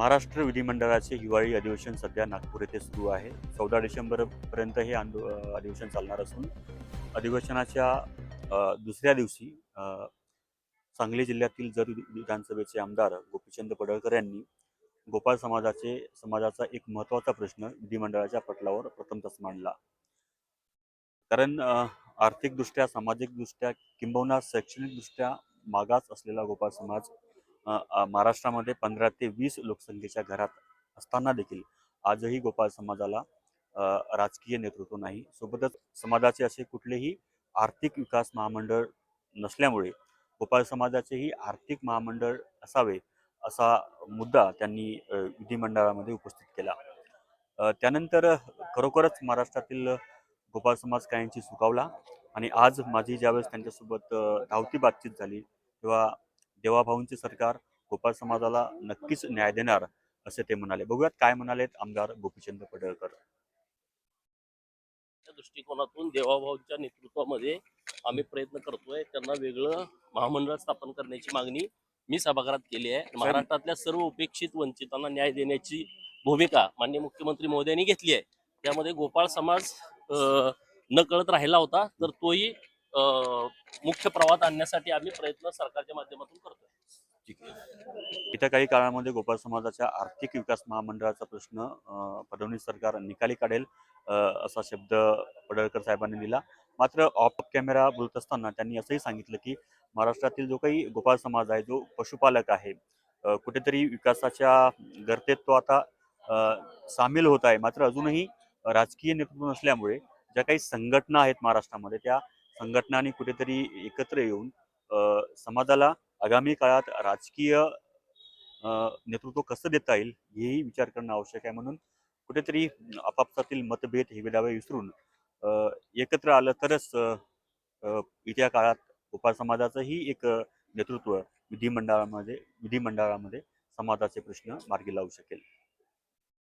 महाराष्ट्र विधिमंडळाचे हिवाळी अधिवेशन सध्या नागपूर येथे सुरू आहे. चौदा डिसेंबरपर्यंत हे आंदो अधिवेशन चालणार असून अधिवेशनाच्या दुसऱ्या दिवशी सांगली जिल्ह्यातील जर विधानसभेचे आमदार गोपीचंद पडळकर यांनी गोपाळ समाजाचे समाजाचा एक महत्त्वाचा प्रश्न विधिमंडळाच्या पटलावर प्रथमतच मांडला. कारण आर्थिकदृष्ट्या सामाजिकदृष्ट्या किंबहुना शैक्षणिकदृष्ट्या मागास असलेला गोपाळ समाज महाराष्ट्रामध्ये पंधरा ते वीस लोकसंख्येच्या घरात असताना देखील आजही गोपाळ समाजाला राजकीय नेतृत्व नाही. सोबतच समाजाचे असे कुठलेही आर्थिक विकास महामंडळ नसल्यामुळे गोपाळ समाजाचेही आर्थिक महामंडळ असावे असा मुद्दा त्यांनी विधिमंडळामध्ये उपस्थित केला. त्यानंतर खरोखरच महाराष्ट्रातील गोपाळ समाज काहींची सुकावला आणि आज माझी ज्यावेळेस त्यांच्यासोबत धावती बातचीत झाली तेव्हा देवाभाऊंचे सरकार गोपाळ समाजाला नक्कीच न्याय देणार असे ते म्हणाले. बघूयात काय म्हणालेत आमदार गोपीचंद पडळकर. दृष्टिकोनातून देवाभाऊंच्या नेतृत्वामध्ये आम्ही प्रयत्न करतोय त्यांना वेगळं महामंडळ स्थापन करण्याची मागणी मी सभागृहात केली आहे. महाराष्ट्रातल्या सर्व उपेक्षित वंचितांना न्याय देण्याची भूमिका माननीय मुख्यमंत्री महोदयांनी घेतली आहे. त्यामध्ये गोपाळ समाज न कळत राहिला होता तर तोही मुख्य प्रवाहात आणण्यासाठी आम्ही प्रयत्न सरकारच्या माध्यमातून करतोय. ठीक आहे. येत्या काही काळामध्ये गोपाळ समाजाच्या आर्थिक विकास महामंडळाचा प्रश्न फडणवीस सरकार निकाली काढेल असा शब्द पडळकर साहेबांनी दिला. मात्र ऑफ कॅमेरा बोलत असताना त्यांनी असंही सांगितलं की महाराष्ट्रातील जो काही गोपाळ समाज आहे जो पशुपालक आहे कुठेतरी विकासाच्या गर्तेत तो आता सामील होत आहे. मात्र अजूनही राजकीय नेतृत्व नसल्यामुळे ज्या काही संघटना आहेत महाराष्ट्रामध्ये त्या संघटनांनी कुठेतरी एकत्र येऊन समाजाला आगामी काळात राजकीय नेतृत्व कसं देता येईल हेही विचार करणं आवश्यक आहे म्हणून कुठेतरी आपापसातील मतभेद हे वेदावे विसरून एकत्र आलं तरच अ, येत्या काळात उपार समाजाचंही एक नेतृत्व विधिमंडळामध्ये विधिमंडळामध्ये समाजाचे प्रश्न मार्गी लावू शकेल.